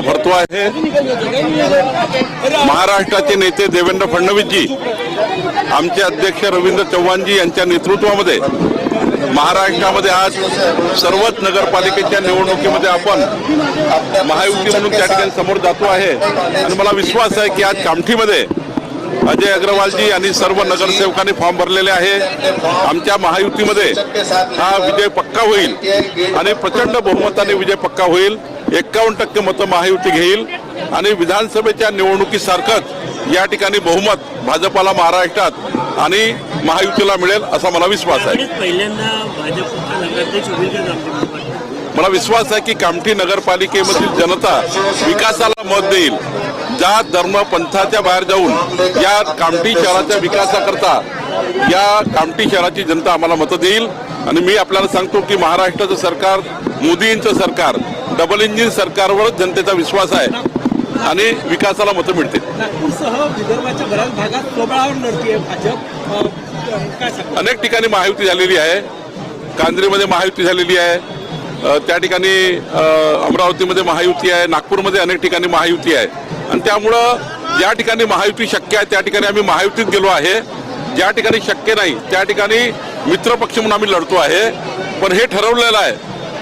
भरतो आहे. महाराष्ट्राचे नेते देवेंद्र फडणवीसजी आमचे अध्यक्ष रवींद्र चव्हाणजी यांच्या नेतृत्वामध्ये महाराष्ट्रामध्ये आज सर्वच नगरपालिकेच्या निवडणुकीमध्ये आपण महायुती म्हणून त्या ठिकाणी समोर जातो आहे. आणि मला विश्वास आहे की आज कामठीमध्ये अजय अग्रवालजी आणि सर्व नगरसेवकांनी फॉर्म भरलेले आहे. आमच्या महायुतीमध्ये हा विजय पक्का होईल आणि प्रचंड बहुमताने विजय पक्का होईल. एक्कावन्न टक्के मतं महायुती घेईल. आणि विधानसभेच्या निवडणुकीसारखंच या ठिकाणी बहुमत भाजपाला महाराष्ट्रात आणि महायुतीला मिळेल असा मला विश्वास आहे. मला विश्वास आहे की कामठी नगरपालिकेमधील जनता विकासाला मत देईल. जात धर्म पंथाच्या बाहेर जाऊन या कामठी शहराच्या विकासाकरता या कामठी शहराची जनता आम्हाला मतं देईल. आणि मी आपल्याला सांगतो की महाराष्ट्राचं सरकार मोदींचं सरकार डबल इंजिन सरकारवरच जनतेचा विश्वास आहे आणि विकासाला मतं मिळतील. नागपूरसह विदर्भाच्या बऱ्याच भागात लढतीये भाजप. अनेक ठिकाणी महायुती झालेली आहे. कांद्रेमध्ये महायुती झालेली आहे. त्या ठिकाणी अमरावतीमध्ये महायुती आहे. नागपूरमध्ये अनेक ठिकाणी महायुती आहे. आणि त्यामुळं ज्या ठिकाणी महायुती शक्य आहे त्या ठिकाणी आम्ही महायुतीत गेलो आहे. ज्या ठिकाणी शक्य नाही त्या ठिकाणी मित्रपक्ष म्हणून आम्ही लढतो आहे. पण हे ठरवलेलं आहे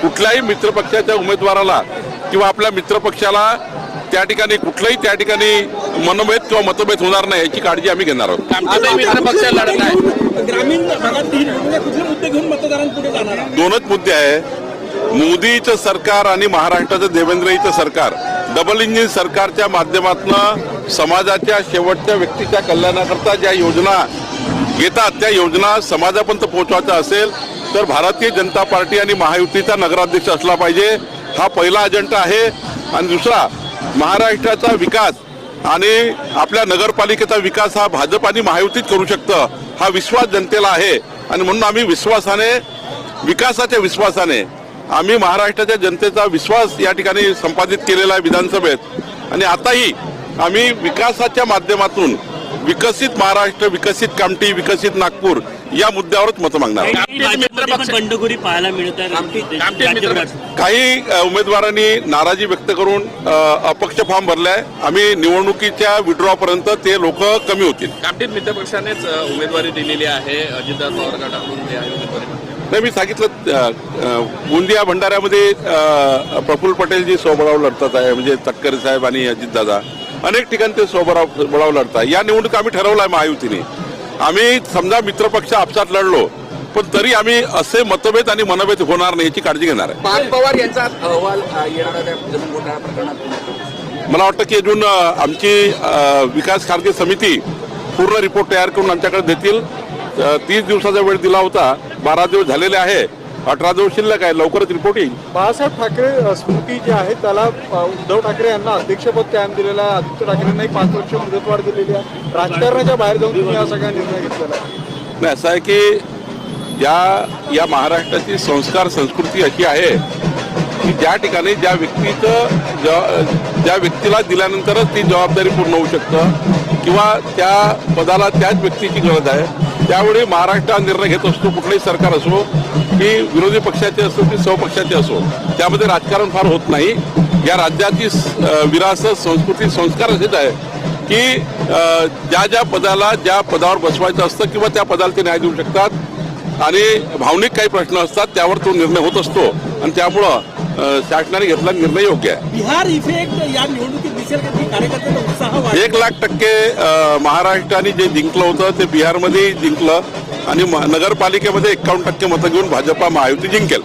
कुठल्याही मित्रपक्षाच्या उमेदवाराला किंवा आपल्या मित्रपक्षाला त्या ठिकाणी कुठलंही त्या ठिकाणी मनोभेद किंवा मतभेद होणार नाही याची काळजी आम्ही घेणार आहोत. ग्रामीण भागात ही निवडणुका कुठले मुद्दे घेऊन मतदारांपुढे जाणार आहे? दोनच मुद्दे आहे. मोदीचं सरकार आणि महाराष्ट्राचं देवेंद्रजीचं सरकार. डबल इंजिन सरकारच्या माध्यमातून समाजाच्या शेवटच्या व्यक्तीच्या कल्याणाकरता ज्या योजना घेतात त्या योजना समाजापर्यंत पोहोचवायच्या असेल तर भारतीय जनता पार्टी आणि महायुतीचा नगराध्यक्ष असला पाहिजे. हा पहिला अजेंडा आहे. आणि दुसरा महाराष्ट्राचा विकास आणि आपल्या नगरपालिकेचा विकास हा भाजप आणि महायुतीत करू शकतं हा विश्वास जनतेला आहे. आणि म्हणून आम्ही विश्वासाने विकासाच्या विश्वासाने आम्ही महाराष्ट्राच्या जनतेचा विश्वास या ठिकाणी संपादित केलेला आहे विधानसभेत. आणि आताही आम्ही विकासाच्या माध्यमातून विकसित महाराष्ट्र विकसित कामठी विकसित नागपूर या मुद्द्यावरच मतं मागणार. बंडखोरी पाहायला मिळत काही उमेदवारांनी नाराजी व्यक्त करून अपक्ष फॉर्म भरलाय. आम्ही निवडणुकीच्या विड्रॉ पर्यंत ते लोक कमी होतील. कामठीत मित्रपक्षानेच अ, उमेदवारी दिलेली आहे. अजितदादा पवार गटाकडून नाही मी सांगितलं गोंदिया भंडाऱ्यामध्ये प्रफुल्ल पटेल जी स्वबळाव लढतात आहे. म्हणजे तटकरे साहेब आणि अजितदादा. अनेक ठिकाणी ते स्वबळाव बळाव लढतात या निवडणूक आम्ही ठरवलं आहे महायुतीने. आम्ही समजा मित्रपक्ष आपसात लढलो पण तरी आम्ही असे मतभेद आणि मनभेद होणार नाही याची काळजी घेणार आहे. पवार यांचा अहवाल मला वाटतं की अजून आमची विकास खारगे समिती पूर्ण रिपोर्ट तयार करून आमच्याकडे देतील. तीस दिवसाचा वेळ दिला होता. बारा दिवस झालेले आहे. अठरा दिवस शिल्लक आहे लवकरच रिपोर्ट येईल बाळासाहेब ठाकरे स्मृती जी आहे त्याला उद्धव ठाकरे यांना अध्यक्षपद कायम दिलेलं आहे. आदित्य ठाकरेंनाही पाच वर्ष मुदतवाढ दिलेली आहे. राजकारणाच्या बाहेर जाऊन तुम्ही हा सगळा निर्णय घेतलेला आहे? नाही असं आहे की या या महाराष्ट्राची संस्कार संस्कृती अशी आहे की ज्या ठिकाणी ज्या व्यक्तीचं ज्या व्यक्तीला दिल्यानंतरच ती जबाबदारी पूर्ण होऊ शकतं किंवा त्या पदाला त्याच व्यक्तीची गरज आहे. त्यावेळी महाराष्ट्र हा निर्णय घेत असतो कुठलंही सरकार असो की विरोधी पक्षाचे असो की स्वपक्षाचे असो त्यामध्ये राजकारण फार होत नाही. या राज्याची विरासत संस्कृती संस्कार असेच आहे की ज्या ज्या पदाला ज्या पदावर बसवायचं असतं किंवा त्या पदाला ते न्याय देऊ शकतात आणि भावनिक काही प्रश्न असतात त्यावर तो निर्णय होत असतो. आणि त्यामुळं शासनाने घेतला निर्णय योग्य आहे. बिहार इफेक्ट या निवडणुकीत एक लाख टक्के महाराष्ट्राने जे जिंकलं होतं ते बिहारमध्ये जिंकलं आणि नगरपालिकेमध्ये एक्कावन्न टक्के मतं घेऊन भाजपा महायुती जिंकेल.